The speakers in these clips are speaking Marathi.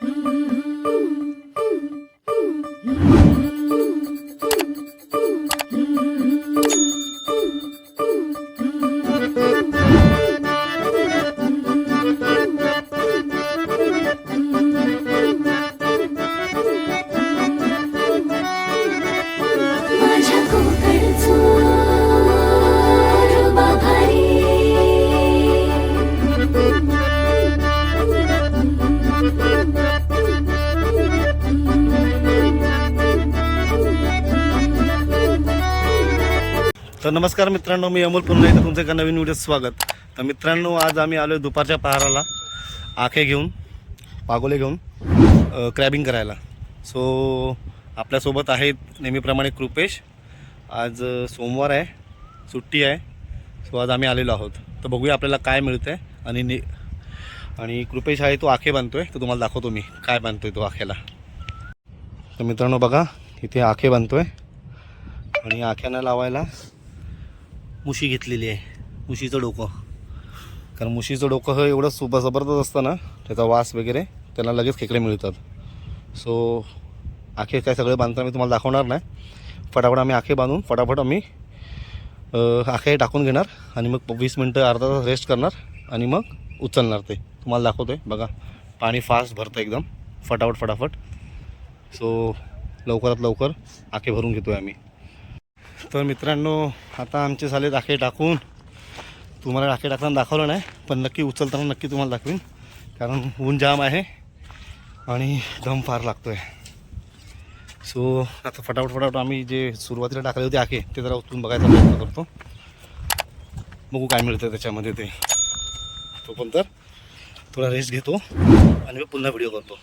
Mm-hmm. तर नमस्कार मित्रांनो मी अमोल पुन्हा एकदा तुमचं एका नवीन व्हिडिओ स्वागत. तर मित्रांनो आज आम्ही आलो दुपारच्या पहाराला आखे घेऊन पागोले घेऊन क्रॅबिंग करायला. सो आपल्यासोबत आहेत नेहमीप्रमाणे कृपेश. आज सोमवार आहे सुट्टी आहे. सो आज आम्ही आलेलो आहोत. तर बघूया आपल्याला काय मिळतं आहे आणि नि आणि कृपेश आहे तो आखे बांधतोय. तो तुम्हाला दाखवतो मी काय बांधतोय तो आखेला तर मित्रांनो बघा इथे आखे बांधतोय. आणि आख्यांना लावायला मुशी घेतलेली आहे. मुशीचं डोकं. कारण मुशीचं डोकं हे एवढं सुब जबरदस्त असतं ना त्याचा वास वगैरे त्यांना लगेच खेकडे मिळतात. सो आखे काय सगळं बांधताना मी तुम्हाला दाखवणार नाही. फटाफट आम्ही आखे बांधून फटाफट आम्ही आखे टाकून घेणार आणि मग वीस मिनटं अर्धा तास रेस्ट करणार आणि मग उचलणार ते. तुम्हाला दाखवतो आहे बघा पाणी फास्ट भरतं एकदम. फटाफट फटाफट. सो लवकरात लवकर आखे भरून घेतो आहे आम्ही. तर मित्रांनो आता आमचे झाले राखे टाकून. तुम्हाला राखे टाकताना दाखवलं नाही पण नक्की उचलताना नक्की तुम्हाला दाखवीन कारण ऊन जाम आहे आणि दम फार लागतो आहे सो आता फटाफट फटाफट आम्ही जे सुरुवातीला टाकले होते आखे ते जरा उचलून बघायचा प्रयत्न करतो. बघू काय मिळतं त्याच्यामध्ये ते. तो पण तर थोडा रेस्ट घेतो आणि मग पुन्हा व्हिडिओ करतो.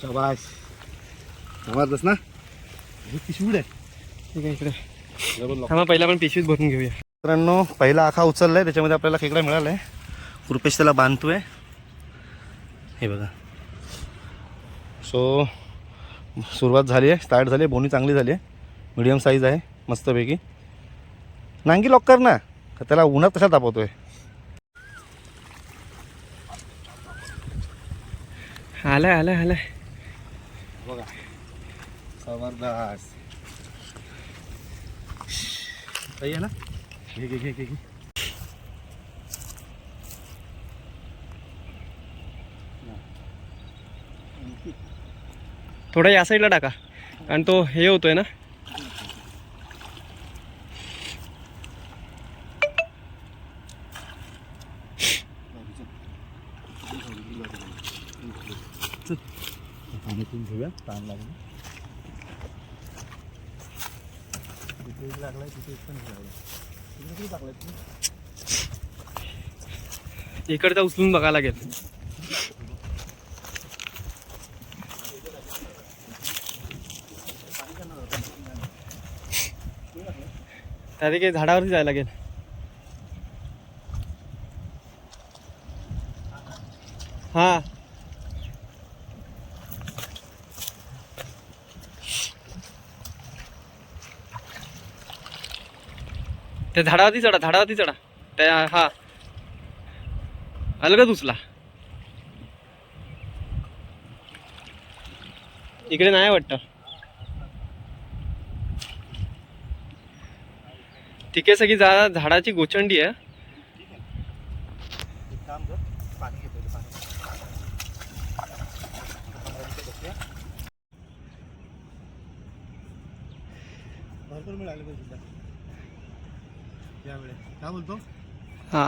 शाबाश समजलंस ना? हे पिशवीड आहे ठीक आहे इकडे? थांबा पहिला आपण पिशवीत भरून घेऊया. मित्रांनो पहिला आखा उचलला आहे त्याच्यामध्ये आपल्याला खेकडा मिळाला आहे कृपेश त्याला बांधतोय. हे बघा. सो सुरुवात झाली आहे स्टार्ट झाली आहे बोनी चांगली झाली आहे. मिडियम साईज आहे मस्तपैकी. नांगी लॉक कर ना का त्याला उन्हात कशा तापवतोय? आलाय आलाय आलाय. बघा. खबरदार सही आहे ना? घे घे घे घे घे. थोडा या साईडला टाका. कारण तो हे होतोय ना? पिऊन घेऊया ताण लागला. तिथे एक लागलाय तिथे एक पण लागलाय. तुम्ही? इकडचा उचलून बघायला लागेल. त्याचे काही झाडावरती जायला लागेल. हा. त्या झाडावरती चढा झाडावरती चढा. त्या हा. अलगच उचला. इकडे नाही वाटत. आहे सगळी जा झाडाची गोचंडी आहे. भरपूर मिळाले पाहिजे यावेळेस काय बोलतो हा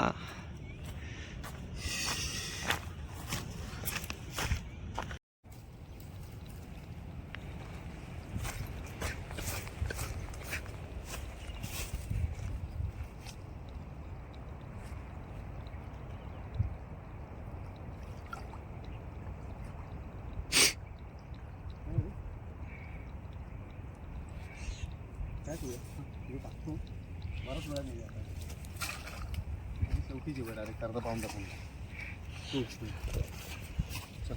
काय तू हे टाकतो बरंच वेळा नाही चौथी जेवढ डायरेक्ट अर्धा पाऊन टाकून चल.